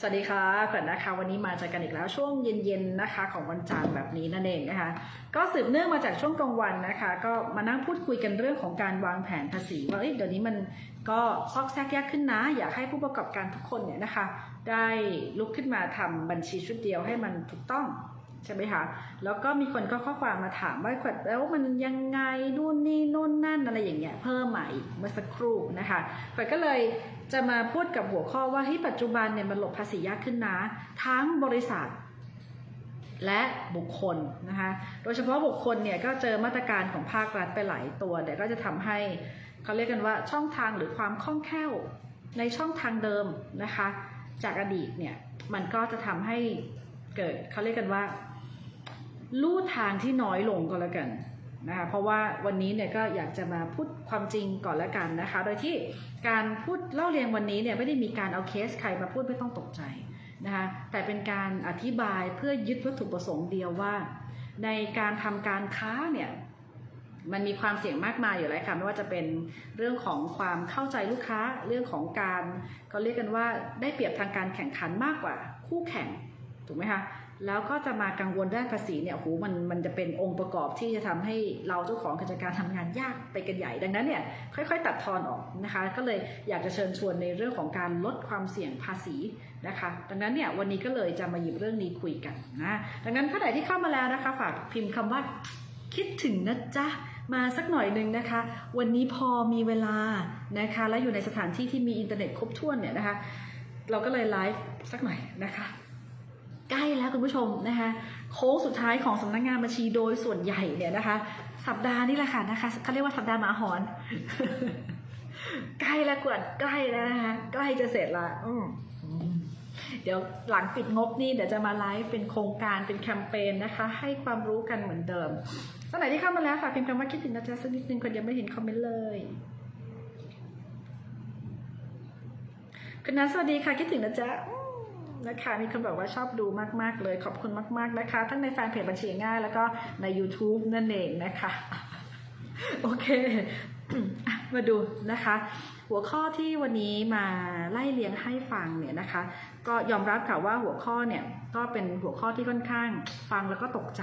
สวัสดีค่ะขวัญนะคะวันนี้มาเจอกันอีกแล้วช่วงเย็นๆนะคะ ของวันจันทร์แบบนี้นั่นเองนะคะ ก็สืบเนื่องมาจากช่วงกลางวันนะคะ ก็มานั่งพูดคุยกันเรื่องของการวางแผนภาษีว่าเอ้ยเดี๋ยวนี้มันก็ซอกแซกยากขึ้นนะ อยากให้ผู้ประกอบการทุกคนเนี่ยนะคะ ได้ลุกขึ้นมาทำบัญชีชุดเดียวให้มันถูกต้อง ใช่ไหมคะ แล้วก็มีคนก็ข้อความมาถามว่าขวัญแล้วมันยังไงนู่นนี่นู่นนั่นอะไรอย่างเงี้ยเพิ่มมาอีกเมื่อสักครู่นะคะขวัญก็เลยจะมาพูดกับหัวข้อว่าที่ปัจจุบันเนี่ยมันหลบภาษียากขึ้นนะ ทั้งบริษัทและบุคคลนะคะ โดยเฉพาะบุคคลเนี่ยก็เจอมาตรการของภาครัฐไปหลายตัวแต่ก็จะทำให้เขาเรียกกันว่าช่องทางหรือความคล่องแคล่วในช่องทางเดิมนะคะ จากอดีตเนี่ยมันก็จะทำให้เกิดเขาเรียกกันว่า ลู่ทางที่น้อยลงก็แล้วกันนะคะเพราะว่าวันนี้เนี่ยก็อยากจะมาพูดความจริงก่อนแล้วกันนะคะ โดยที่การพูดเล่าเรียงวันนี้เนี่ยไม่ได้มีการเอาเคสใครมาพูดไม่ต้องตกใจนะคะแต่เป็นการอธิบายเพื่อยึดวัตถุประสงค์เดียวว่า ในการทำการค้าเนี่ยมันมีความเสี่ยงมากมายอยู่แล้วค่ะไม่ว่าจะเป็นเรื่องของความเข้าใจลูกค้าเรื่องของการเขาเรียกกันว่าได้เปรียบทางการแข่งขันมากกว่าคู่แข่งถูกไหมคะ แล้วก็จะมากังวลด้านภาษีเนี่ยโหมันมันจะเป็นองค์ประกอบที่จะทำให้เราเจ้าของกิจการทำงานยากไปกันใหญ่ ดังนั้นเนี่ยค่อย ๆ ตัดทอนออกนะคะ ก็เลยอยากจะเชิญชวนในเรื่องของการลดความเสี่ยงภาษีนะคะ ดังนั้นเนี่ยวันนี้ก็เลยจะมาหยิบเรื่องนี้คุยกันนะดังนั้นถ้าไหนที่เข้ามาแล้วนะคะ ฝากพิมพ์คำว่าคิดถึงนะจ๊ะมาสักหน่อยหนึ่งนะคะ วันนี้พอมีเวลานะคะ และอยู่ในสถานที่ที่มีอินเทอร์เน็ตครบถ้วนเนี่ยนะคะ เราก็เลยไลฟ์สักหน่อยนะคะ ใกล้แล้วคุณผู้ชมนะคะโค้งสุดท้ายของสำนักงานบัญชีโดยส่วนใหญ่เนี่ยนะคะ สัปดาห์นี้แหละค่ะนะคะเขาเรียกว่าสัปดาห์หมาหอน ใกล้แล้วกว่าใกล้แล้วนะคะใกล้จะเสร็จละอืเดี๋ยวหลังปิดงบนี่เดี๋ยวจะมาไลฟ์เป็นโครงการเป็นแคมเปญนะคะ ให้ความรู้กันเหมือนเดิมท่านไหนที่เข้ามาแล้วฝากพิมพ์คำว่าคิดถึงนะจ๊ะสักนิดนึงคนยังไม่เห็นคอมเมนต์เลยคุณนัทสวัสดีค่ะคิดถึงนะจ๊ะ นะคะ มีคนบอกว่าชอบดูมากๆ เลยขอบคุณมาก ๆนะคะ ทั้งในแฟนเพจบัญชีง่าย แล้วก็ใน YouTube นั่นเองนะคะ โอเค มาดูนะคะ หัวข้อที่วันนี้มาไล่เลียงให้ฟังเนี่ยนะคะ ก็ยอมรับค่ะว่าหัวข้อเนี่ยก็เป็นหัวข้อที่ค่อนข้างฟังแล้วก็ตกใจ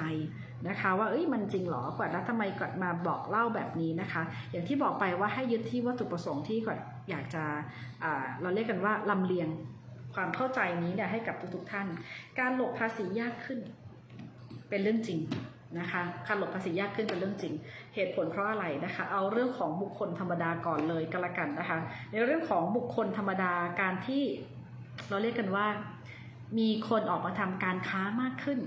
นะคะว่าเอ้ยมันจริงหรอกว่าแล้วทำไมกดมาบอกเล่าแบบนี้นะคะ อย่างที่บอกไปว่าให้ยึดที่วัตถุประสงค์ที่ก่อนอยากจะเราเรียกกันว่าลำเลียง ความเข้าใจนี้เนี่ยให้กับทุกๆท่าน การหลบภาษียากขึ้น เป็นเรื่องจริงนะคะการหลบภาษียากขึ้นเป็นเรื่องจริง เหตุผลเพราะอะไรนะคะ เอาเรื่องของบุคคลธรรมดาก่อนเลยก็แล้วกันนะคะ ในเรื่องของบุคคลธรรมดาการที่เราเรียกกันว่า มีคนออกมาทำการค้ามากขึ้น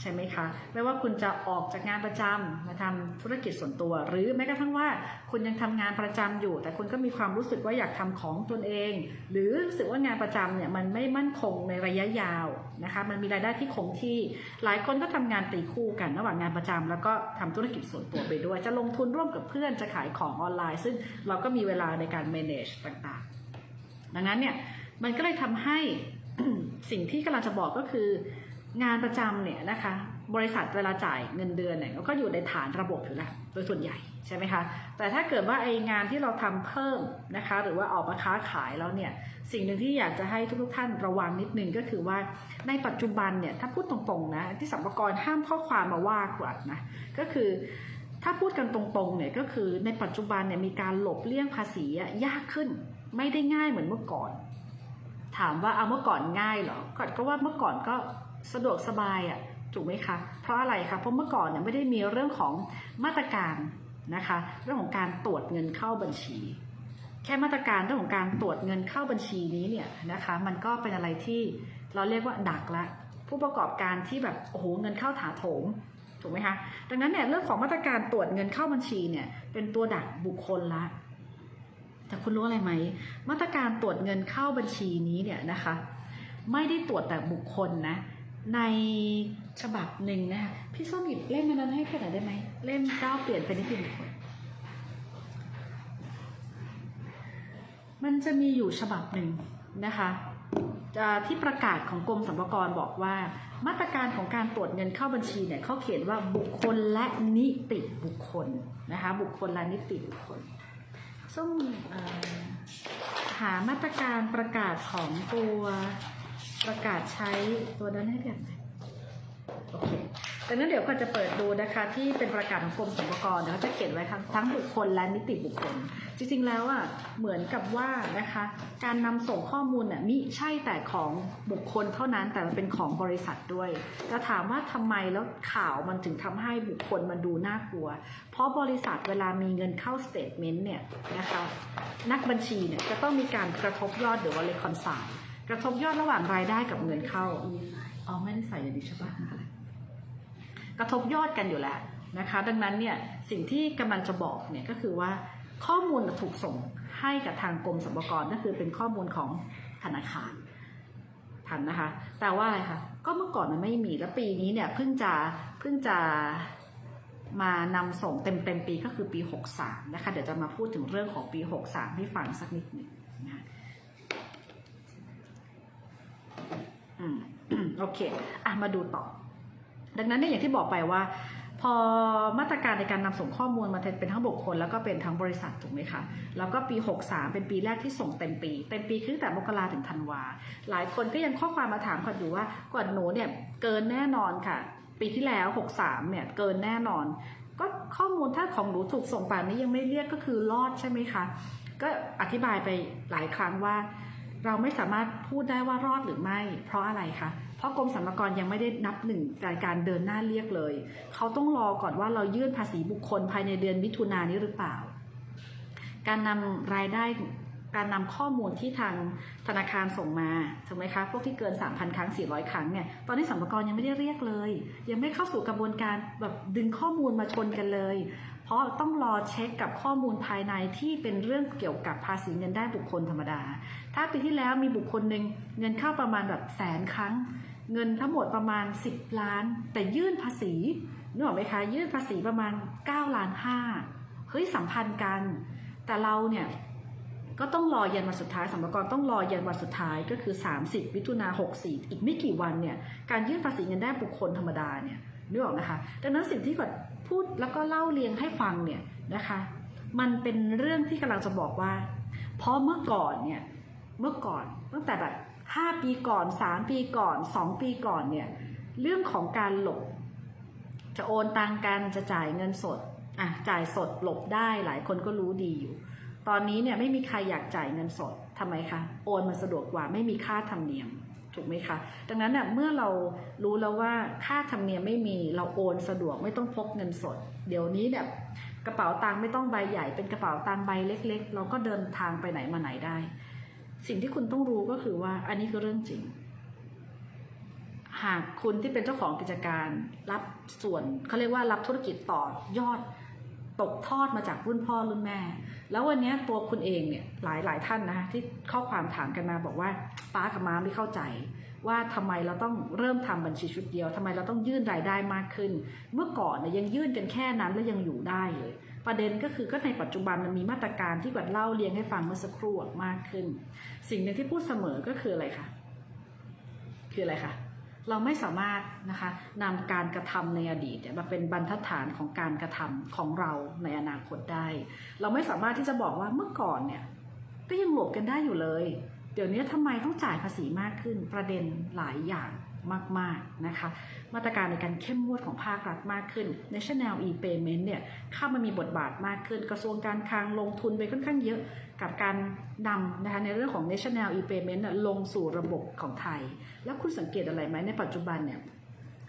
ใช่ไหมคะ ไม่ว่าคุณจะออกจากงานประจำมาทำธุรกิจส่วนตัว หรือแม้กระทั่งว่าคุณยังทำงานประจำอยู่ แต่คุณก็มีความรู้สึกว่าอยากทำของตนเอง หรือรู้สึกว่างานประจำเนี่ยมันไม่มั่นคงในระยะยาวนะคะ มันมีรายได้ที่คงที่ หลายคนก็ทำงานตีคู่กันระหว่างงานประจำแล้วก็ทำธุรกิจส่วนตัวไปด้วย จะลงทุนร่วมกับเพื่อนจะขายของออนไลน์ ซึ่งเราก็มีเวลาในการ manage ต่างๆ ดังนั้นเนี่ยมันก็เลยทำให้สิ่งที่กำลังจะบอกก็คือ งานประจำเนี่ยนะคะ บริษัทเวลาจ่ายเงินเดือนเนี่ยก็อยู่ในฐานระบบอยู่แล้วโดยส่วนใหญ่ใช่ไหมคะแต่ถ้าเกิดว่าไองานที่เราทำเพิ่มนะคะ หรือว่าออกมาค้าขายแล้วเนี่ยสิ่งหนึ่งที่อยากจะให้ทุกๆท่านระวังนิดนึงก็คือว่าในปัจจุบันเนี่ยถ้าพูดตรงๆนะที่สัมภาระห้ามข้อความมาว่ากวดนะก็คือถ้าพูดกันตรงๆเนี่ยก็คือในปัจจุบันเนี่ยมีการหลบเลี่ยงภาษียากขึ้น ไม่ได้ง่ายเหมือนเมื่อก่อน ถามว่าเอาเมื่อก่อนง่ายเหรอก่อนก็ว่าเมื่อก่อนก็ สะดวกสบายอะ่ะถูกไหมคะ เพราะอะไรคะเพราะเมื่อก่อนเนี่ยไม่ได้มีเรื่องของมาตรการนะคะ เรื่องของการตรวจเงินเข้าบัญชี แค่มาตรการเรื่องของการตรวจเงินเข้าบัญชีนี้เนี่ยนะคะ มันก็เป็นอะไรที่เราเรียกว่าดักละผู้ประกอบการที่แบบโอ้โหเงินเข้าถาโถมถูกไหมคะดังนั้นเนี่ยเรื่องของมาตรการตรวจเงินเข้าบัญชีเนี่ยเป็นตัวดักบุคคลละแต่คุณรู้อะไรไหมมาตรการตรวจเงินเข้าบัญชีนี้เนี่ยนะคะ ไม่ได้ตรวจแต่บุคคลนะ ในฉบับหนึ่งนะคะพี่ส้มหยิบเล่มนั้นให้พี่หน่อยได้ไหมเล่มเก้าเปลี่ยนเป็นนิติบุคคลมันจะมีอยู่ฉบับหนึ่งนะคะที่ประกาศของกรมสรรพากรบอกว่า มาตรการของการตรวจเงินเข้าบัญชีเนี่ยเขาเขียนว่าบุคคลและนิติบุคคลนะคะบุคคลและนิติบุคคลส้มหามาตรการประกาศของตัว ประกาศใช้ตัวนั้นให้แบบไหนโอเคดังนั้นเดี๋ยวก็จะเปิดดูนะคะ ที่เป็นประกาศของกรมสรรพากรเดี๋ยวเขาจะเขียนไว้ทั้งทั้งบุคคลและนิติบุคคล จริงๆแล้วอะเหมือนกับว่านะคะ การนำส่งข้อมูลน่ะมิใช่แต่ของบุคคลเท่านั้นแต่มันเป็นของบริษัทด้วยแต่ถามว่าทำไมแล้วข่าวมันถึงทำให้บุคคลมันดูน่ากลัว เพราะบริษัทเวลามีเงินเข้าสเตทเมนต์เนี่ยนะคะนักบัญชีเนี่ยจะต้องมีการกระทบยอดหรือว่าเลคอนไซน์ กระทบยอดระหว่างรายได้กับเงินเข้าอ๋อไม่ได้ใส่อย่างนี้ใช่ปะกระทบยอดกันอยู่แล้วนะคะ ดังนั้นเนี่ยสิ่งที่กำลังจะบอกเนี่ยก็คือว่าข้อมูลถูกส่งให้กับทางกรมสรรพากรก็คือเป็นข้อมูลของธนาคารทันนะคะ แต่ว่าอะไรคะก็เมื่อก่อนมันไม่มีแล้วปีนี้เนี่ยเพิ่งจะเพิ่งจะมานำส่งเต็มเต็มปีก็คือปี 63 นะคะ เดี๋ยวจะมาพูดถึงเรื่องของปี 63 ให้ฟังสักนิดหนึ่งนะคะ อืมโอเคอะมาดูต่อ ดังนั้นเนี่ยอย่างที่บอกไปว่า พอมาตรการในการนำส่งข้อมูลมาเป็นทั้งบุคคลแล้วก็เป็นทั้งบริษัทถูกไหมคะ แล้วก็ปี 63 เป็นปีแรกที่ส่งเต็มปี เต็มปีคือแต่มกราถึงธันวา หลายคนก็ยังข้อความมาถามขวัญอยู่ว่ากวัญหนูเนี่ยเกินแน่นอนค่ะ ปีที่แล้ว 63 เนี่ยเกินแน่นอน ก็ข้อมูลถ้าของหนูถูกส่งป่านนี้ยังไม่เรียกก็คือรอดใช่ไหมคะ ก็อธิบายไปหลายครั้งว่า เราไม่สามารถพูดได้ว่ารอดหรือไม่ เพราะอะไรคะ เพราะกรมสรรพากรยังไม่ได้นับหนึ่งการการเดินหน้าเรียกเลย เขาต้องรอก่อนว่าเรายื่นภาษีบุคคลภายในเดือนมิถุนายนนี้หรือเปล่า การนำรายได้การนำข้อมูลที่ทางธนาคารส่งมาถูกไหมคะ พวกที่เกิน 3,000 ครั้ง 400 ครั้งเนี่ย ตอนนี้สรรพากรยังไม่ได้เรียกเลย ยังไม่เข้าสู่กระบวนการแบบดึงข้อมูลมาชนกันเลย ราะต้องรอเช็คกับข้อมูลภายในที่เป็นเรื่องเกี่ยวกับภาษีเงินได้บุคคลธรรมดา ถ้าปีที่แล้วมีบุคคลหนึ่งเงินเข้าประมาณแบบแสนครั้ง เงินทั้งหมดประมาณ 10 ล้าน แต่ยื่นภาษีนึกออกไหมคะ ยื่นภาษีประมาณ9ล้าน5เฮ้ยสัมพันธ์กัน แต่เราเนี่ยก็ต้องรอยันวันสุดท้ายสรรกรต้องรอยันวันสุดท้ายก็คือ 30มิถุนา64 อีกไม่กี่วันเนี่ยการยื่นภาษีเงินได้บุคคลธรรมดาเนี่ย นึกออกนะคะ ดังนั้นสิ่งที่กดพูดแล้วก็เล่าเรียงให้ฟังเนี่ยนะคะ มันเป็นเรื่องที่กำลังจะบอกว่า เพราะเมื่อก่อนเนี่ย เมื่อก่อนตั้งแต่แบบ5ปีก่อน3ปีก่อน2ปีก่อนเนี่ยเรื่องของการหลบ จะโอนตังกันจะจ่ายเงินสดอะจ่ายสดหลบได้หลายคนก็รู้ดีอยู่ ตอนนี้เนี่ยไม่มีใครอยากจ่ายเงินสดทำไมคะโอนมันสะดวกกว่าไม่มีค่าธรรมเนียม ถูกไหมคะ ดังนั้นเนี่ยเมื่อเรารู้แล้วว่าค่าธรรมเนียมไม่มีเราโอนสะดวกไม่ต้องพกเงินสด เดี๋ยวนี้เนี่ยกระเป๋าตังค์ไม่ต้องใบใหญ่เป็นกระเป๋าตังค์ใบเล็ก ๆ เราก็เดินทางไปไหนมาไหนได้ สิ่งที่คุณต้องรู้ก็คือว่าอันนี้คือเรื่องจริง หากคุณที่เป็นเจ้าของกิจการ รับส่วนเขาเรียกว่ารับธุรกิจต่อยอด ตกทอดมาจากรุ่นพ่อรุ่นแม่ แล้ววันนี้ตัวคุณเองเนี่ยหลายหลายท่านนะคะที่ข้อความถามกันมาบอกว่าป้ากับม้าไม่เข้าใจ ว่าทำไมเราต้องเริ่มทำบัญชีชุดเดียวทำไมเราต้องยื่นรายได้มากขึ้น เมื่อก่อนเนี่ยยังยื่นกันแค่นั้นแล้วยังอยู่ได้เลยประเด็นก็คือก็ในปัจจุบันมันมีมาตรการที่กวดเล่าเรียงให้ฟังเมื่อสักครู่มากขึ้น สิ่งหนึ่งที่พูดเสมอก็คืออะไรคะคืออะไรคะ เราไม่สามารถนะคะนำการกระทำในอดีตเนี่ยมาเป็นบรรทัดฐานของการกระทำของเราในอนาคตได้ เราไม่สามารถที่จะบอกว่าเมื่อก่อนเนี่ยก็ยังหลบกันได้อยู่เลย เดี๋ยวนี้ทำไมต้องจ่ายภาษีมากขึ้นประเด็นหลายอย่างมากๆนะคะ มาตรการในการเข้มงวดของภาครัฐมากขึ้น National e-payment เนี่ยเข้ามามีบทบาทมากขึ้น กระทรวงการคลังลงทุนไปค่อนข้างเยอะ กับการนำนะคะในเรื่องของ National e-payment นะลงสู่ระบบของไทย แล้วคุณสังเกตอะไรไหมในปัจจุบันเนี่ย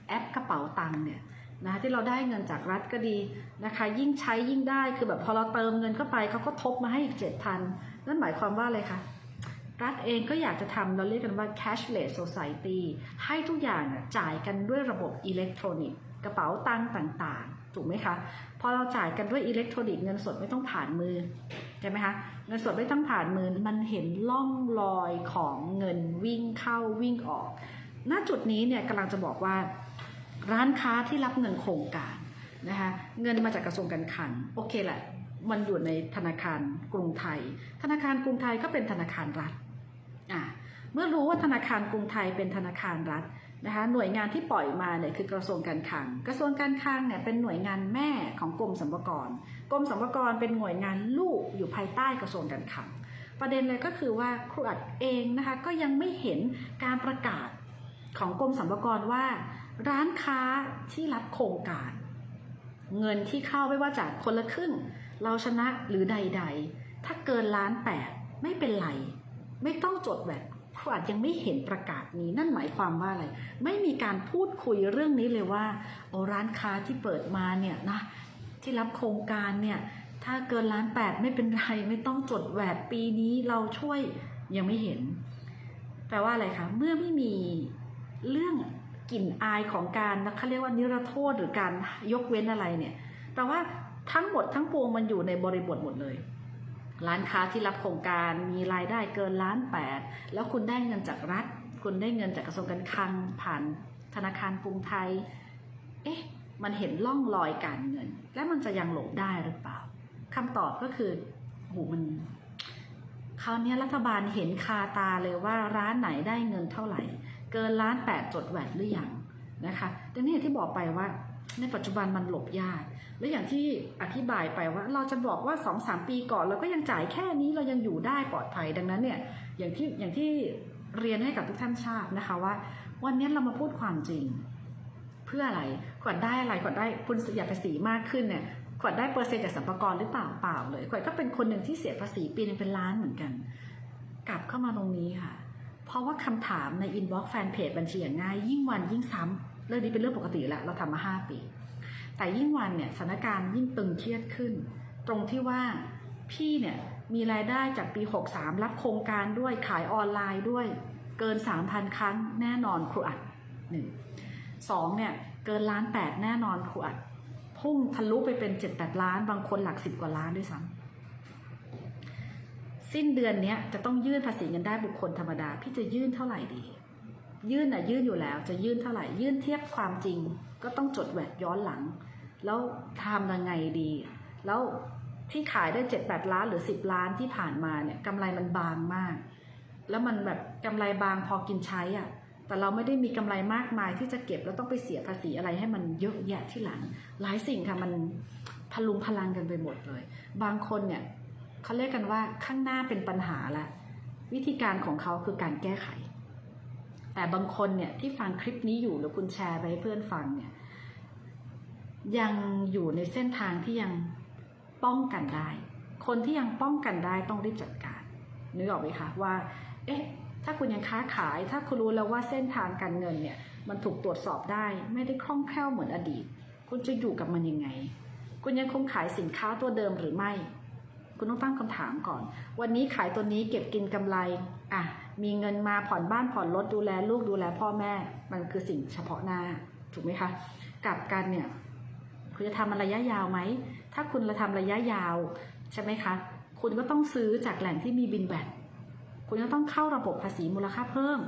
แอปกระเป๋าตังค์เนี่ยนะคะที่เราได้เงินจากรัฐก็ดีนะคะ ยิ่งใช้ยิ่งได้คือแบบพอเราเติมเงินเข้าไปเขาก็ทบมาให้อีกเจ็ดพันนั่นหมายความว่าอะไรคะรัฐเองก็อยากจะทำเราเรียกกันว่า cashless society ให้ทุกอย่างน่ะจ่ายกันด้วยระบบอิเล็กทรอนิกส์กระเป๋าตังค์ต่างๆ ถูกไหมคะ พอเราจ่ายกันด้วยอิเล็กทรอนิกส์เงินสดไม่ต้องผ่านมือ ช่ไหมคะเงินสดไม่ต้องผ่านมือมันเห็นล่องรอยของเงินวิ่งเข้าวิ่งออก ณจุดนี้เนี่ยกำลังจะบอกว่า ร้านค้าที่รับเงินโครงการนะคะเงินมาจากกระทรวงการคลังโอเคแหละมันอยู่ในธนาคารกรุงไทย ธนาคารกรุงไทยก็เป็นธนาคารรัฐอะเมื่อรู้ว่าธนาคารกรุงไทยเป็นธนาคารรัฐ นะคะหน่วยงานที่ปล่อยมาเนี่ยคือกระทรวงการคลัง กระทรวงการคลังเนี่ยเป็นหน่วยงานแม่ของกรมสรรพากรกรมสรรพากรเป็นหน่วยงานลูกอยู่ภายใต้กระทรวงการคลัง ประเด็นเลยก็คือว่าครูอัดเองนะคะก็ยังไม่เห็นการประกาศของกรมสรรพากรว่า ร้านค้าที่รับโครงการ เงินที่เข้าไม่ว่าจากคนละครึ่ง เราชนะหรือใด ๆ ถ้าเกินล้านแปดไม่เป็นไร ไม่ต้องจดแว ดครูอัดยังไม่เห็นประกาศนี้ นั่นหมายความว่าอะไร ไม่มีการพูดคุยเรื่องนี้เลยว่าโอ้ร้านค้าที่เปิดมาเนี่ยนะที่รับโครงการเนี่ยถ้าเกินล้านแปดไม่เป็นไรไม่ต้องจดแหวดปีนี้เราช่วยยังไม่เห็น แปลว่าอะไรคะเมื่อไม่มีเรื่องกลิ่นอายของการนะเขาเรียกว่านิรโทษหรือการยกเว้นอะไรเนี่ยแปลว่าทั้งหมดทั้งปวงมันอยู่ในบริบทหมดเลย ร้านค้าที่รับโครงการมีรายได้เกินล้านแปดแล้วคุณได้เงินจากรัฐ คุณได้เงินจากกระทรวงการคลังผ่านธนาคารกรุงไทย เอ๊ะ มันเห็นล่องรอยการเงิน และมันจะยังหลบได้หรือเปล่าคำตอบก็คือโหมันคราวนี้รัฐบาลเห็นคาตาเลยว่าร้านไหนได้เงินเท่าไหร่ เกินล้านแปดจดแหวดหรือยังนะคะดังนี้อย่างที่บอกไปว่าในปัจจุบันมันหลบยาก และอย่างที่อธิบายไปว่าเราจะบอกว่า2อสปีก่อนเราก็ยังจ่ายแค่นี้เรายังอยู่ได้ปลอดภัยดังนั้นเนี่ยอย่างที่อย่างที่เรียนให้กับทุกท่านทราบนะคะว่า วันนี้เรามาพูดความจริง เพื่ออะไรขวัญได้อะไรขวัญได้คุณอยากภาษีมากขึ้นเนี่ยขวัญได้เปอร์เซ็นต์จากสัมภาระหรือเปล่าเปล่าเลยขวัญก็เป็นคนหนึ่งที่เสียภาษีปีนึงเป็นล้านเหมือนกัน กลับเข้ามาตรงนี้ค่ะ เพราะว่าคำถามในอินบ็อกซ์แฟนเพจบัญชีอย่างง่าย ยิ่งวันยิ่งซ้ำเรื่องนี้เป็นเรื่องปกติแล้วเราทำมาห้าปี แต่ยิ่งวันเนี่ยสถานการณ์ยิ่งตึงเครียดขึ้น ตรงที่ว่าพี่เนี่ยมีรายได้จากปี 63 รับโครงการด้วยขายออนไลน์ด้วย เกิน 3,000 ครั้งแน่นอนครูอัดหนึ่งสองเนี่ยเกินล้านแปดแน่นอนครูอัด พุ่งทะลุไปเป็น7-8ล้าน บางคนหลักสิบกว่าล้านด้วยซ้ำสิ้นเดือนเนี้ยจะต้องยื่นภาษีเงินได้บุคคลธรรมดา พี่จะยื่นเท่าไหร่ดี ยื่นอะยื่นอยู่แล้ว จะยื่นเท่าไหร่ ยื่นเทียบความจริง ก็ต้องจดแวดย้อนหลัง แล้วทำยังไงดี แล้วที่ขายได้เจ็ดแปดล้านหรือสิบล้านที่ผ่านมาเนี่ยกำไรมันบางมาก แล้วมันแบบกำไรบางพอกินใช้อะแต่เราไม่ได้มีกำไรมากมายที่จะเก็บแล้วต้องไปเสียภาษีอะไรให้มันเยอะแยะที่หลัง หลายสิ่งค่ะมันพลุงพลังกันไปหมดเลย บางคนเนี่ยเขาเรียกกันว่าข้างหน้าเป็นปัญหาละ วิธีการของเขาคือการแก้ไข แต่บางคนเนี่ยที่ฟังคลิปนี้อยู่หรือคุณแชร์ไปให้เพื่อนฟังเนี่ยยังอยู่ในเส้นทางที่ยังป้องกันได้ คนที่ยังป้องกันได้ต้องรีบจัดการนึกออกไหมคะว่า เอ๊ะ ถ้าคุณยังค้าขาย ถ้าคุณรู้แล้วว่าเส้นทางการเงินเนี่ยมันถูกตรวจสอบได้ ไม่ได้คล่องแคล่วเหมือนอดีต คุณจะอยู่กับมันยังไง คุณยังคงขายสินค้าตัวเดิมหรือไม่ คุณต้องตั้งคำถามก่อน วันนี้ขายตัวนี้เก็บกินกำไร อะ มีเงินมาผ่อนบ้านผ่อนรถดูแลลูกดูแลพ่อแม่ มันคือสิ่งเฉพาะหน้าถูกไหมคะกับกันเนี่ยคุณจะทำมันระยะยาวไหม ถ้าคุณจะทำระยะยาวใช่ไหมคะ คุณก็ต้องซื้อจากแหล่งที่มีบินแบตคุณก็ต้องเข้าระบบภาษีมูลค่าเพิ่ม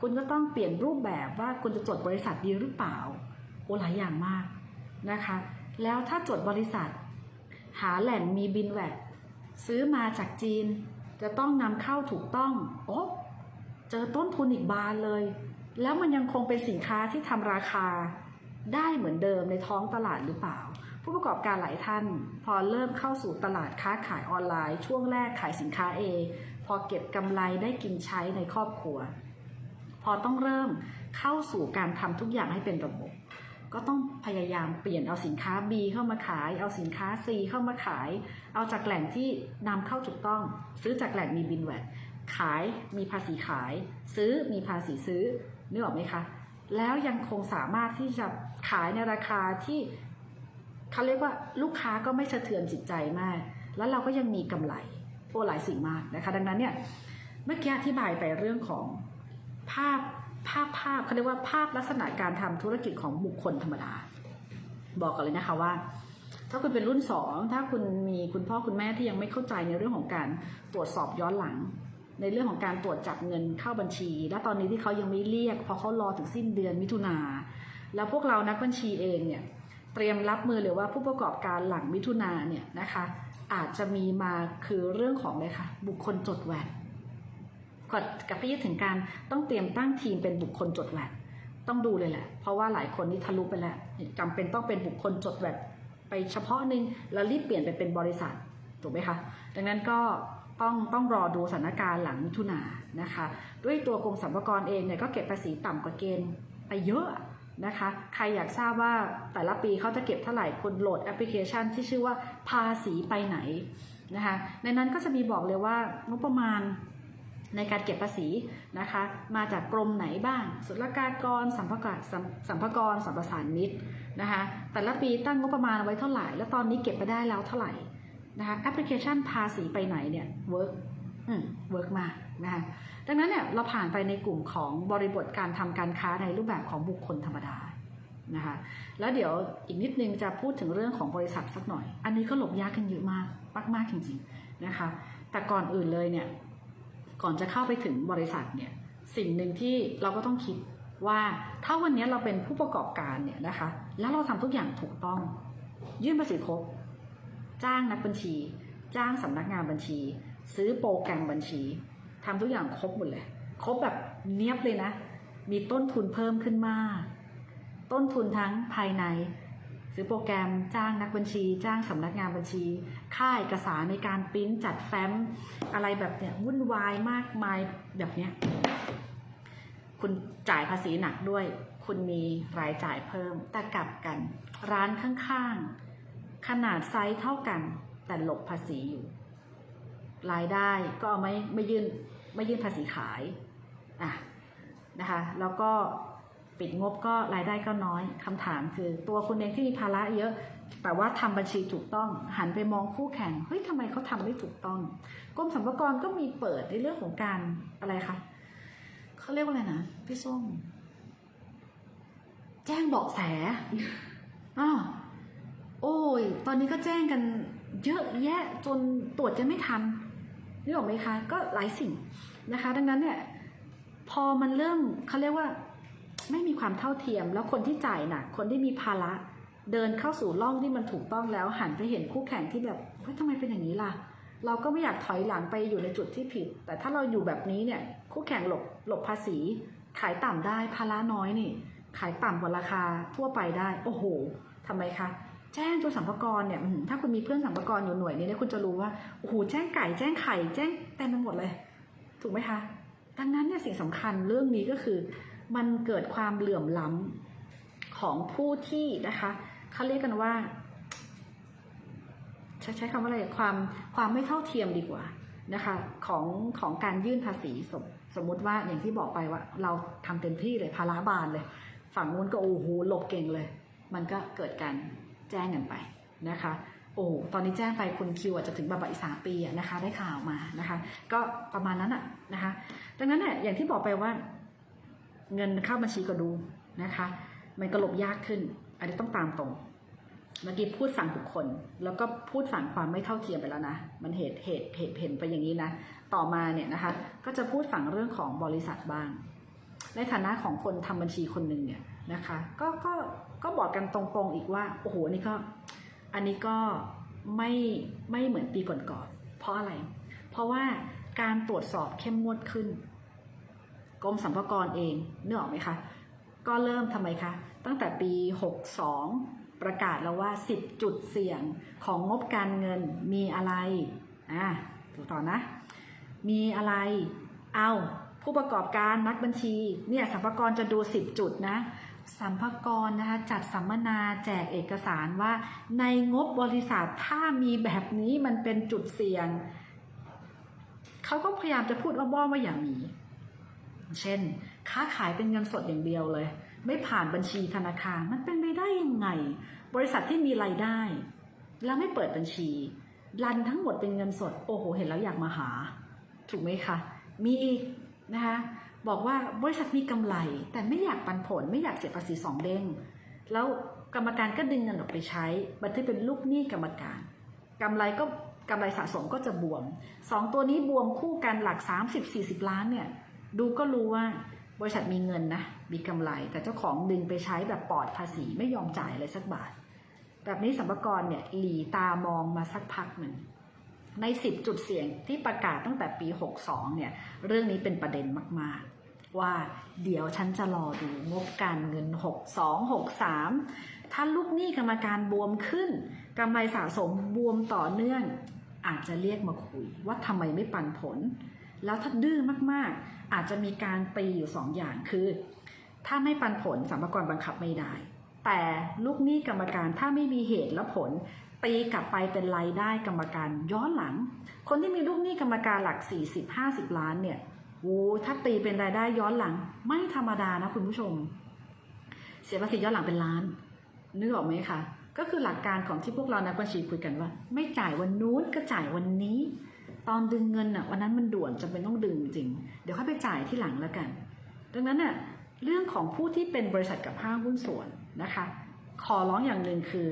คุณก็ต้องเปลี่ยนรูปแบบว่าคุณจะจดบริษัทดีหรือเปล่า โอ้หลายอย่างมากนะคะ แล้วถ้าจดบริษัท หาแหล่งมีบินแวดซื้อมาจากจีน จะต้องนำเข้าถูกต้องโอ้เจอต้นทุนอีกบานเลย แล้วมันยังคงเป็นสินค้าที่ทำราคาได้เหมือนเดิมในท้องตลาดหรือเปล่า ผู้ประกอบการหลายท่าน พอเริ่มเข้าสู่ตลาดค้าขายออนไลน์ ช่วงแรกขายสินค้าเองพอเก็บกำไรได้กินใช้ในครอบครัว พอต้องเริ่มเข้าสู่การทำทุกอย่างให้เป็นระบบ ก็ต้องพยายามเปลี่ยนเอาสินค้า B เข้ามาขาย เอาสินค้า C เข้ามาขาย เอาจากแหล่งที่นำเข้าถูกต้อง ซื้อจากแหล่งมีบินแวดขายมีภาษีขาย ซื้อมีภาษีซื้อนึกออกไหมคะแล้วยังคงสามารถที่จะขายในราคาที่เขาเรียกว่าลูกค้าก็ไม่สะเทือนจิตใจมาก แล้วเราก็ยังมีกำไรโอ้หลายสิ่งมากนะคะ ดังนั้นเนี่ยเมื่อกี้อธิบายไปเรื่องของภาพ ภาพภาพเขาเรียกว่าภาพลักษณะการทำธุรกิจของบุคคลธรรมดา บอกกันเลยนะคะว่า ถ้าคุณเป็นรุ่นสองถ้าคุณมีคุณพ่อคุณแม่ที่ยังไม่เข้าใจในเรื่องของการตรวจสอบย้อนหลัง ในเรื่องของการตรวจจับเงินเข้าบัญชี และตอนนี้ที่เขายังไม่เรียกเพราะเขารอถึงสิ้นเดือนมิถุนาแล้วพวกเรานักบัญชีเองเนี่ยเตรียมรับมือหรือว่าผู้ประกอบการหลังมิถุนาเนี่ยนะคะ อาจจะมีมาคือเรื่องของเลยค่ะบุคคลจดแหวน ก่อนกับพี่ถึงการต้องเตรียมตั้งทีมเป็นบุคคลจดแวดต้องดูเลยแหละ เพราะว่าหลายคนนี่ทะลุไปแล้วจำเป็นต้องเป็นบุคคลจดแวดไปเฉพาะหนึ่งแล้วรีบเปลี่ยนไปเป็นบริษัทถูกไหมคะดังนั้นก็ต้องต้องรอดูสถานการณ์หลังมิถุนายนนะคะ ด้วยตัวกรมสรรพากรเองเนี่ยก็เก็บภาษีต่ำกว่าเกณฑ์ไปเยอะนะคะ ใครอยากทราบว่าแต่ละปีเขาจะเก็บเท่าไหร่คุณโหลดแอปพลิเคชันที่ชื่อว่าภาษีไปไหนนะคะ ในนั้นก็จะมีบอกเลยว่างบประมาณ ในการเก็บภาษีนะคะ มาจากกรมไหนบ้าง ศุลกากร สัมภากรสัมสัมภากรสัมปสานมิตรนะคะ แต่ละปีตั้งงบประมาณไว้เท่าไหร่ แล้วตอนนี้เก็บไปได้แล้วเท่าไหร่นะคะแอปพลิเคชันภาษีไปไหนเนี่ยเวิร์กอืมเวิร์กมากนะคะดังนั้นเนี่ยเราผ่านไปในกลุ่มของบริบทการทำการค้าในรูปแบบของบุคคลธรรมดานะคะแล้วเดี๋ยวอีกนิดนึงจะพูดถึงเรื่องของบริษัทสักหน่อย อันนี้ก็หลบยากกันเยอะมากมากๆจริงๆนะคะ แต่ก่อนอื่นเลยเนี่ย ก่อนจะเข้าไปถึงบริษัทเนี่ยสิ่งหนึ่งที่เราก็ต้องคิดว่าถ้าวันนี้เราเป็นผู้ประกอบการเนี่ยนะคะ แล้วเราทำทุกอย่างถูกต้อง ยื่นภาษีครบ จ้างนักบัญชี จ้างสำนักงานบัญชี ซื้อโปรแกรมบัญชีทำทุกอย่างครบหมดเลยครบแบบเนียบเลยนะ มีต้นทุนเพิ่มขึ้นมาก ต้นทุนทั้งภายใน ซื้อโปรแกรมจ้างนักบัญชี จ้างสำนักงานบัญชี ค่าเอกสารในการปริ้นจัดแฟ้มอะไรแบบเนี้ยวุ่นวายมากมายแบบเนี้ยคุณจ่ายภาษีหนักด้วย คุณมีรายจ่ายเพิ่ม แต่กลับกัน ร้านข้างๆ ขนาดไซส์เท่ากัน แต่หลบภาษีอยู่ รายได้ก็เอาไม่ไม่ยื่นไม่ยื่นภาษีขายอะนะคะ แล้วก็ ปิดงบก็รายได้ก็น้อยคำถามคือ ตัวคุณเองที่มีภาระเยอะ แต่ว่าทำบัญชีถูกต้อง หันไปมองคู่แข่งเฮ้ยทำไมเขาทำได้ถูกต้องกรมสรรพากรก็มีเปิดในเรื่องของการอะไรคะเขาเรียกว่าอะไรนะพี่ส้มแจ้งเบาะแสอ้าวโอ้ย ตอนนี้ก็แจ้งกันเยอะแยะจนตรวจจะไม่ทันนี่ออกไหมคะ ก็หลายสิ่งนะคะ ดังนั้นเนี่ย พอมันเริ่มเขาเรียกว่า ไม่มีความเท่าเทียม แล้วคนที่จ่ายหนักคนที่มีภาระเดินเข้าสู่ร่องที่มันถูกต้องแล้วหันไปเห็นคู่แข่งที่แบบเฮ้ยทำไมเป็นอย่างนี้ล่ะ เราก็ไม่อยากถอยหลังไปอยู่ในจุดที่ผิด แต่ถ้าเราอยู่แบบนี้เนี่ยคู่แข่งหลบหลบภาษี ขายต่ำได้ภาระน้อยนี่ ขายต่ำกว่าราคาทั่วไปได้ โอ้โหทำไมคะแจ้งตัวสัมภาระเนี่ยถ้าคุณมีเพื่อนสัมภาระอยู่หน่วยนี้เนี่ยคุณจะรู้ว่าโอ้โหแจ้งไก่แจ้งไข่แจ้งเต็มไปหมดเลย ถูกไหมคะ ดังนั้นเนี่ยสิ่งสำคัญเรื่องนี้ก็คือ มันเกิดความเหลื่อมล้ำของผู้ที่นะคะเขาเรียกกันว่าใช้ใช้คำว่าอะไรความความไม่เท่าเทียมดีกว่านะคะของของการยื่นภาษีสมสมมติว่าอย่างที่บอกไปว่า เราทำเต็มที่เลยภาระบานเลย ฝั่งนู้นก็โอ้โหหลบเก่งเลย มันก็เกิดการแจ้งกันไปนะคะโอ้ตอนนี้แจ้งไปคุณคิวอาจจะถึงแบบอีกสามปีนะคะ ได้ข่าวมานะคะ ก็ประมาณนั้นอะนะคะ ดังนั้นเนี่ยอย่างที่บอกไปว่า เงินเข้าบัญชีก็ดูนะคะ มันก็หลบยากขึ้น อันนี้ต้องตามตรง เมื่อกี้พูดฝั่งบุคคล แล้วก็พูดฝั่งความไม่เท่าเทียมไปแล้วนะ มันเหตุเหตุเหตุเห็นไปอย่างนี้นะ ต่อมาเนี่ยนะคะ ก็จะพูดฝั่งเรื่องของบริษัทบ้าง ในฐานะของคนทำบัญชีคนหนึ่งเนี่ยนะคะ ก็ก็ก็บอกกันตรงๆอีกว่า โอ้โหนนี้ก็อันนี้ก็ไม่ไม่เหมือนปีก่อนๆ เพราะอะไร เพราะว่าการตรวจสอบเข้มงวดขึ้น กรมสรรพากรเองนึกออกไหมคะก็เริ่มทำไมคะ ตั้งแต่ปี 62 ประกาศแล้วว่า 10 จุดเสี่ยงของงบการเงินมีอะไรอะดูต่อนะ มีอะไรเอาผู้ประกอบการนักบัญชีเนี่ยสัมภากรจะดู 10 จุดนะสัมภากรนะคะจัดสัมมนาแจกเอกสารว่าในงบบริษัทถ้ามีแบบนี้มันเป็นจุดเสี่ยง เขาก็พยายามจะพูดอ้อมๆว่าอย่างนี้ เช่น ค้าขายเป็นเงินสดอย่างเดียวเลย ไม่ผ่านบัญชีธนาคารมันเป็นไปได้ยังไง บริษัทที่มีรายได้ แล้วไม่เปิดบัญชี รันทั้งหมดเป็นเงินสด โอ้โห เห็นแล้วอยากมาหา ถูกไหมคะ มีอีกนะคะบอกว่าบริษัทมีกำไร แต่ไม่อยากปันผลไม่อยากเสียภาษีสองเด้งแล้วกรรมการก็ดึงเงินออกไปใช้ บันทึกเป็นลูกหนี้กรรมการกำไรก็กำไรสะสมก็จะบวมสองตัวนี้บวมคู่กันหลัก 30-40 ล้านเนี่ย ดูก็รู้ว่าบริษัทมีเงินนะ มีกำไร แต่เจ้าของดึงไปใช้แบบปลอดภาษีไม่ยอมจ่ายเลยสักบาท แบบนี้สัมภากระเนี่ยหลีตามองมาสักพักหนึ่ง ใน 10 จุดเสี่ยงที่ประกาศตั้งแต่ปี 62 เนี่ย เรื่องนี้เป็นประเด็นมาก ๆ ว่าเดี๋ยวฉันจะรอดูงบการเงิน 62 63 ถ้าลูกหนี้กรรมการบวมขึ้นกำไรสะสมบวมต่อเนื่อง อาจจะเรียกมาคุยว่าทำไมไม่ปันผล แล้วถ้าดื้อมากๆ อาจจะมีการตีอยู่สองอย่างคือ ถ้าไม่ปันผลสัมภาระบังคับไม่ได้ แต่ลูกหนี้กรรมการถ้าไม่มีเหตุและผล ตีกลับไปเป็นรายได้กรรมการย้อนหลัง คนที่มีลูกหนี้กรรมการหลัก 40-50 ล้านเนี่ยโอ้ถ้าตีเป็นรายได้ย้อนหลัง ไม่ธรรมดานะคุณผู้ชม เสียภาษีย้อนหลังเป็นล้านนึกออกไหมคะก็คือหลักการของที่พวกเรานักบัญชีคุยกันว่า ไม่จ่ายวันนู้นก็จ่ายวันนี้ ตอนดึงเงินอะวันนั้นมันด่วนจำเป็นต้องดึงจริง เดี๋ยวค่อยไปจ่ายที่หลังแล้วกัน ดังนั้นน่ะเรื่องของผู้ที่เป็นบริษัทกับห้างหุ้นส่วนนะคะ ขอร้องอย่างหนึ่งคือ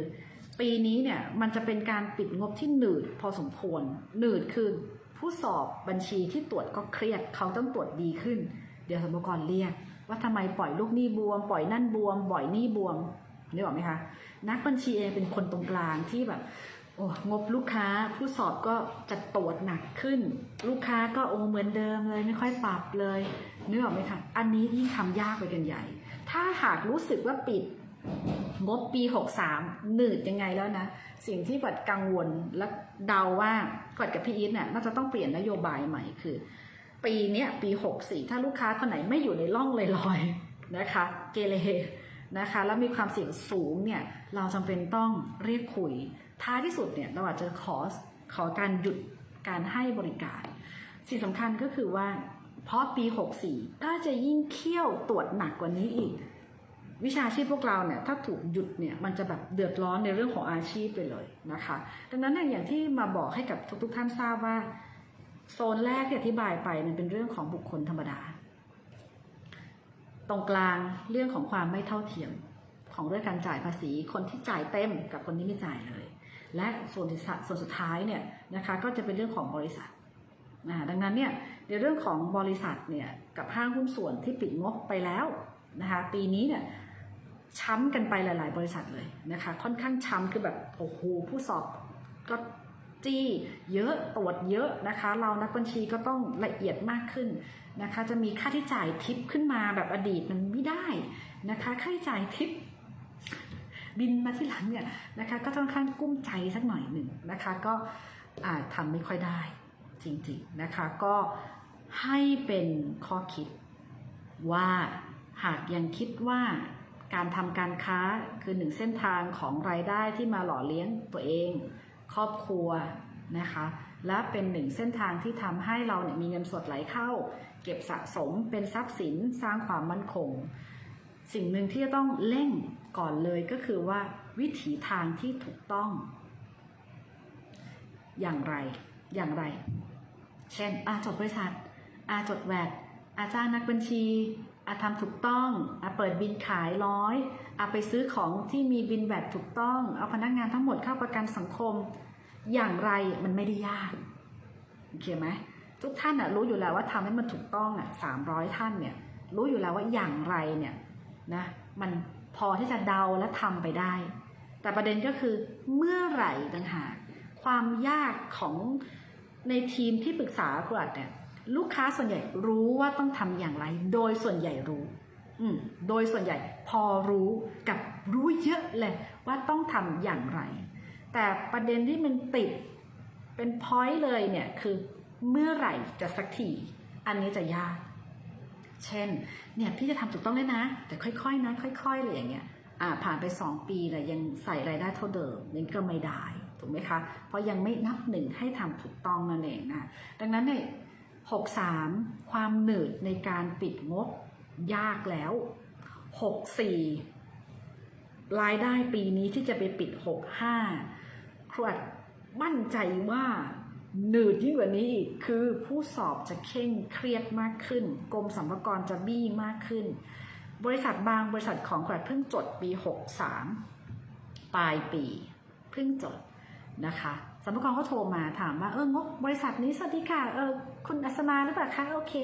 ปีนี้เนี่ยมันจะเป็นการปิดงบที่หนืดพอสมควร หนืดคือผู้สอบบัญชีที่ตรวจก็เครียดเขาต้องตรวจดีขึ้น เดี๋ยวสมภากรเรียก ว่าทำไมปล่อยลูกหนี้บวม ปล่อยนั่นบวม ปล่อยหนี้บวมนึกออกไหมคะ นักบัญชีเองเป็นคนตรงกลางที่แบบ งบลูกค้าผู้สอบก็จะตรวจหนักขึ้น ลูกค้าก็โอ้เหมือนเดิมเลย ไม่ค่อยปรับเลยนึกออกไหมคะอันนี้ยิ่งทำยากไปกันใหญ่ ถ้าหากรู้สึกว่าปิดงบปี 63 หนืดยังไงแล้วนะ สิ่งที่กัดกังวลและเดาว่ากัดกับพี่อีทเนี่ยน่าจะต้องเปลี่ยนนโยบายใหม่คือ ปีเนี้ยปี 64 ถ้าลูกค้าคนไหนไม่อยู่ในร่องลอยๆนะคะ เกเรนะคะ แล้วมีความเสี่ยงสูงเนี่ยเราจำเป็นต้องเรียกคุย ท้ายที่สุดเนี่ยเราอาจจะขอขอการหยุดการให้บริการ สิ่งสำคัญก็คือว่า เพราะปี 64ก็จะยิ่งเคี่ยวตรวจหนักกว่านี้อีก วิชาชีพพวกเราเนี่ยถ้าถูกหยุดเนี่ยมันจะแบบเดือดร้อนในเรื่องของอาชีพไปเลยนะคะ ดังนั้นเนี่ยอย่างที่มาบอกให้กับทุกๆท่านทราบว่า โซนแรกที่อธิบายไปมันเป็นเรื่องของบุคคลธรรมดา ตรงกลางเรื่องของความไม่เท่าเทียมของเรื่องการจ่ายภาษีคนที่จ่ายเต็มกับคนที่ไม่จ่ายเลย และส่วนที่ส่วนสุดท้ายเนี่ยนะคะก็จะเป็นเรื่องของบริษัทนะดังนั้นเนี่ยในเรื่องของบริษัทเนี่ยกับห้างหุ้นส่วนที่ปิดงบไปแล้วนะคะปีนี้เนี่ยช้ำกันไปหลาย ๆ บริษัทเลยนะคะค่อนข้างช้ำคือแบบโอ้โหผู้สอบก็จี้เยอะตรวจเยอะนะคะ เรานักบัญชีก็ต้องละเอียดมากขึ้นนะคะ จะมีค่าที่จ่ายทิปขึ้นมาแบบอดีตมันไม่ได้นะคะ ค่าใช้จ่ายทิป บินมาที่หลังเนี่ยนะคะก็ค่อนข้างกุ้มใจสักหน่อยหนึ่งนะคะก็อาจทำไม่ค่อยได้จริงๆนะคะก็ให้เป็นข้อคิดว่าหากยังคิดว่าการทำการค้าคือหนึ่งเส้นทางของรายได้ที่มาหล่อเลี้ยงตัวเอง ครอบครัวนะคะและเป็นหนึ่งเส้นทางที่ทำให้เราเนี่ยมีเงินสดไหลเข้า เก็บสะสมเป็นทรัพย์สินสร้างความมั่นคง สิ่งหนึ่งที่จะต้องเร่ง ก่อนเลยก็คือว่าวิถีทางที่ถูกต้อง อย่างไรอย่างไร เช่นอาจดบริษัทอาจดแวดอาจ้างนักบัญชีอาทำถูกต้องอาเปิดบินขายร้อยอาไปซื้อของที่มีบินแวดถูกต้อง เอาพนักงานทั้งหมดเข้าประกันสังคม อย่างไรมันไม่ได้ยากโอเคไหมทุกท่านอะรู้อยู่แล้วว่าทำให้มันถูกต้องอะสามร้อยท่านเนี่ยรู้อยู่แล้วว่าอย่างไรเนี่ยนะมัน พอที่จะเดาและทำไปได้ แต่ประเด็นก็คือเมื่อไหร่ต่างหากความยากของในทีมที่ปรึกษาครูอัดเนี่ยลูกค้าส่วนใหญ่รู้ว่าต้องทำอย่างไร โดยส่วนใหญ่รู้อืมโดยส่วนใหญ่พอรู้กับรู้เยอะเลยว่าต้องทำอย่างไร แต่ประเด็นที่มันติดเป็นพอยต์เลยเนี่ยคือเมื่อไหร่จะสักที อันนี้จะยาก เช่น เนี่ยพี่จะทำถูกต้องเลยนะ แต่ค่อยๆนะค่อยๆเลยอย่างเงี้ยอ่าผ่านไป 2 ปีแต่ยังใส่รายได้เท่าเดิมนี่ก็ไม่ได้ถูกไหมคะ เพราะยังไม่นับหนึ่งให้ทำถูกต้องนั่นเองนะดังนั้นเนี่ย63ความหนืดในการปิดงบยากแล้ว64รายได้ปีนี้ที่จะไปปิด65ครวดมั่นใจว่า หนืดยิ่งกว่านี้อีกคือผู้สอบจะเข่งเครียดมากขึ้นกรมสรรพากรจะบี้มากขึ้น บริษัทบางบริษัทของขวัญเพิ่งจดปี 63 ปลายปีเพิ่งจดนะคะสรรพากรเขาโทรมาถามว่าเอองบบริษัทนี้สวัสดีค่ะเออคุณอัศมาหรือเปล่าคะโอเค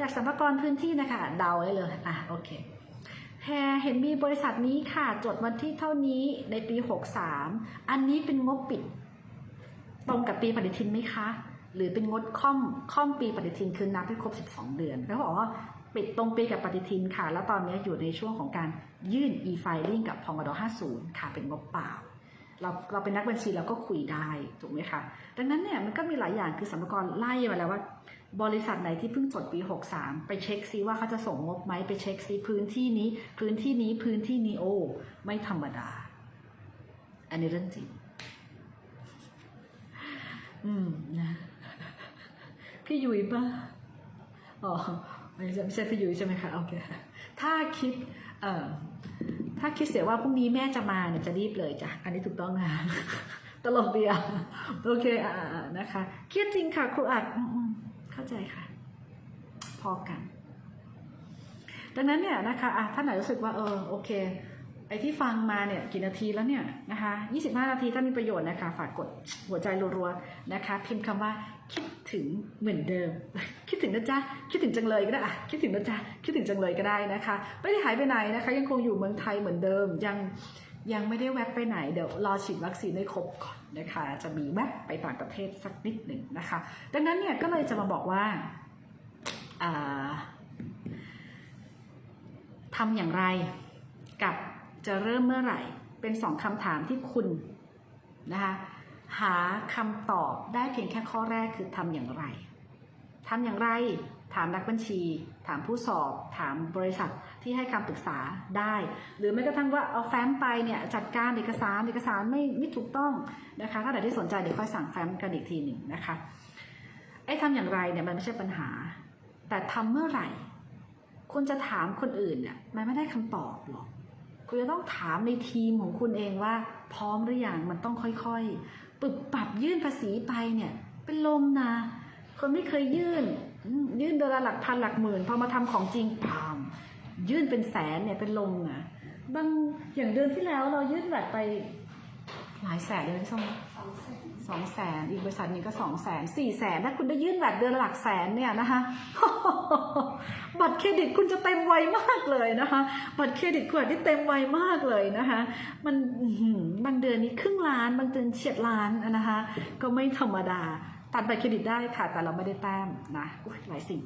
จากสรรพากรพื้นที่นะคะเดาไว้เลยอะโอเคแฮเห็นมีบริษัทนี้ค่ะจดวันที่เท่านี้ในปี 63 อันนี้เป็นงบปิด ตรงกับปีปฏิทินไหมคะ หรือเป็นงดค่อมค่อมปีปฏิทินคือนับให้ครบ 12 เดือน แล้วบอกว่าปิดตรงปีกับปฏิทินค่ะ แล้วตอนนี้อยู่ในช่วงของการยื่น e-filing กับพมด50 ค่ะเป็นงบเปล่าเราเราเป็นนักบัญชีเราก็คุยได้ถูกไหมคะดังนั้นเนี่ยมันก็มีหลายอย่างคือสรรพากรไล่มาแล้วว่า บริษัทไหนที่เพิ่งจดปี 63 ไปเช็คซิว่าเขาจะส่งงบไหมไปเช็คซิพื้นที่นี้ พื้นที่นี้พื้นที่นี้โอ้ไม่ธรรมดา อันนี้เรื่องจริง อืมนะพี่ยุ้ยป่ะอ๋อไม่ใช่ไม่ใช่พี่ยุ้ยใช่ไหมคะโอเคถ้าคิดเอ่อถ้าคิดเสียว่าพรุ่งนี้แม่จะมาเนี่ยจะรีบเลยจ้ะอันนี้ถูกต้องนะตลกดีอะโอเคอ่านะคะเครียดจริงค่ะ ครูอัดเข้าใจค่ะ พอกัน ดังนั้นเนี่ยนะคะอะท่านไหนรู้สึกว่าเออโอเค ไอ้ที่ฟังมาเนี่ยกี่นาทีแล้วเนี่ยนะคะ25 นาทีถ้ามีประโยชน์นะคะ ฝากกดหัวใจรัวๆนะคะ พิมพ์คำว่าคิดถึงเหมือนเดิม คิดถึงนะจ๊ะคิดถึงจังเลยก็ได้อะคิดถึงนะจ๊ะคิดถึงจังเลยก็ได้นะคะ ไม่ได้หายไปไหนนะคะ ยังคงอยู่เมืองไทยเหมือนเดิมยังยังไม่ได้แวบไปไหนเดี๋ยวรอฉีดวัคซีนให้ครบก่อนนะคะ จะมีแวบไปต่างประเทศสักนิดหนึ่งนะคะ ดังนั้นเนี่ยก็เลยจะมาบอกว่าอ่าทำอย่างไรกับ จะเริ่มเมื่อไหร่ เป็นสองคำถามที่คุณนะคะหาคำตอบได้เพียงแค่ข้อแรกคือทำอย่างไรทำอย่างไร ถามนักบัญชี ถามผู้สอบ ถามบริษัทที่ให้คำปรึกษาได้ หรือแม้กระทั่งว่าเอาแฟ้มไปเนี่ยจัดการเอกสารเอกสารไม่ไม่ถูกต้องนะคะถ้าใครที่สนใจเดี๋ยวค่อยสั่งแฟ้มกันอีกทีหนึ่งนะคะไอ้ทำอย่างไรเนี่ยมันไม่ใช่ปัญหา แต่ทำเมื่อไหร่ คุณจะถามคนอื่นเนี่ยมันไม่ได้คำตอบหรอก คุณจะต้องถามในทีมของคุณเองว่า พร้อมหรือยังมันต้องค่อยๆปรับปรับยื่นภาษีไปเนี่ย เป็นลมนะ คนไม่เคยยื่น ยื่นเดือนละหลักพันหลักหมื่นพอมาทำของจริงปามยื่นเป็นแสนเนี่ยเป็นลมนะบางอย่างเดือนที่แล้วเรายื่นแบบไปหลายแสนเลยพี่ส้มสองแสน สองแสนอีกบริษัทหนึงก็สองแสนสี่แสนถ้าคุณได้ยื่นแบบเดือนหลักแสนเนี่ยนะคะบัตรเครดิตคุณจะเต็มไวมากเลยนะคะ บัตรเครดิตคุณที่เต็มไวมากเลยนะคะ มันบางเดือนนี้ครึ่งล้านบางเดือนเฉียดล้านนะคะ ก็ไม่ธรรมดา ตัดบัตรเครดิตได้ค่ะ แต่เราไม่ได้แต้มนะหลายสิ่ง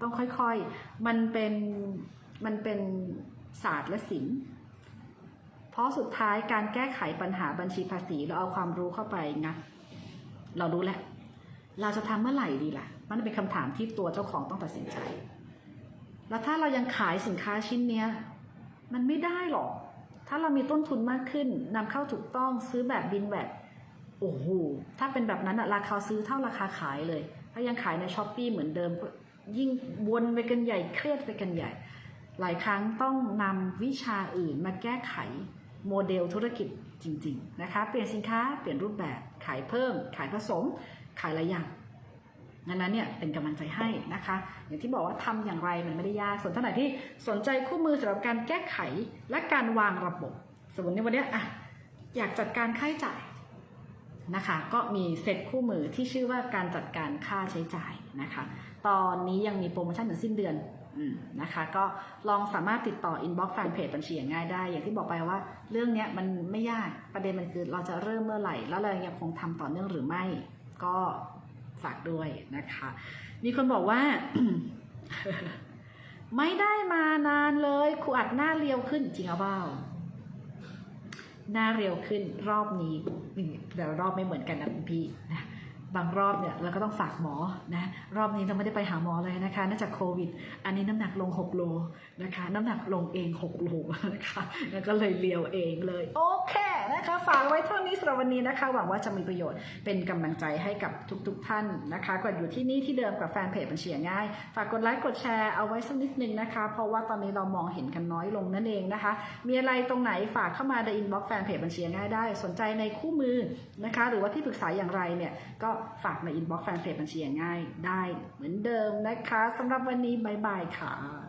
ต้องค่อยๆ มันเป็นมันเป็นศาสตร์และศิลป์เพราะสุดท้ายการแก้ไขปัญหาบัญชีภาษีเราเอาความรู้เข้าไปงัด เรารู้แหละเราจะทำเมื่อไหร่ดีล่ะ มันเป็นคำถามที่ตัวเจ้าของต้องตัดสินใจ แล้วถ้าเรายังขายสินค้าชิ้นเนี้ย มันไม่ได้หรอก ถ้าเรามีต้นทุนมากขึ้นนำเข้าถูกต้องซื้อแบบบินแบบโอ้โห ถ้าเป็นแบบนั้นอะราคาซื้อเท่าราคาขายเลย ถ้ายังขายในช้อปปีเหมือนเดิม ยิ่งวนไปกันใหญ่เครียดไปกันใหญ่ หลายครั้งต้องนำวิชาอื่นมาแก้ไขโมเดลธุรกิจจริง ๆ นะคะ เปลี่ยนสินค้าเปลี่ยนรูปแบบ ขายเพิ่ม ขายผสม ขายหลายอย่างดังนั้นเนี่ยเป็นกำลังใจให้นะคะ อย่างที่บอกว่าทำอย่างไรมันไม่ได้ยากส่วนท่านไหนที่สนใจคู่มือสำหรับการแก้ไขและการวางระบบ สมมติในวันนี้ยอะอยากจัดการค่าใช้จ่ายนะคะ ก็มีเซตคู่มือที่ชื่อว่าการจัดการค่าใช้จ่ายนะคะ ตอนนี้ยังมีโปรโมชั่นถึงสิ้นเดือน นะคะก็ลองสามารถติดต่อ inbox แฟนเพจบัญชีอย่างง่ายได้ อย่างที่บอกไปว่าเรื่องนี้มันไม่ยากประเด็นมันคือเราจะเริ่มเมื่อไหร่ แล้วเรายังคงทำต่อเนื่องหรือไม่ ก็ฝากด้วยนะคะ มีคนบอกว่า ไม่ได้มานานเลยครูอัดหน้าเรียวขึ้นจริงเอาเปล่าหน้าเรียวขึ้นรอบนี้แต่รอบไม่เหมือนกันนะคุณพี่นะ บางรอบเนี่ยเราก็ต้องฝากหมอนะรอบนี้เราไม่ได้ไปหาหมอเลยนะคะเนื่องจากโควิด อันนี้น้ำหนักลง 6 โลนะคะ น้ำหนักลงเอง 6 โลนะคะแล้วก็เลยเลียวเองเลย โอเคนะคะฝากไว้เท่านี้สำหรับวันนี้นะคะหวังว่าจะมีประโยชน์เป็นกำลังใจให้กับทุกๆทท่านนะคะกดอยู่ที่นี่ที่เดิมกับแฟนเพจบัญชีง่าย ฝากกดไลค์กดแชร์เอาไว้สักนิดนึงนะคะ เพราะว่าตอนนี้เรามองเห็นกันน้อยลงนั่นเองนะคะ มีอะไรตรงไหนฝากเข้ามาในอินบ็อกซ์แฟนเพจบัญชีง่ายได้ สนใจในคู่มือนะคะ หรือว่าที่ปรึกษาอย่างไรเนี่ยก็ฝากในอินบ็อกซ์แฟนเพจบัญชีง่ายได้เหมือนเดิมนะคะสำหรับวันนี้บายบายค่ะ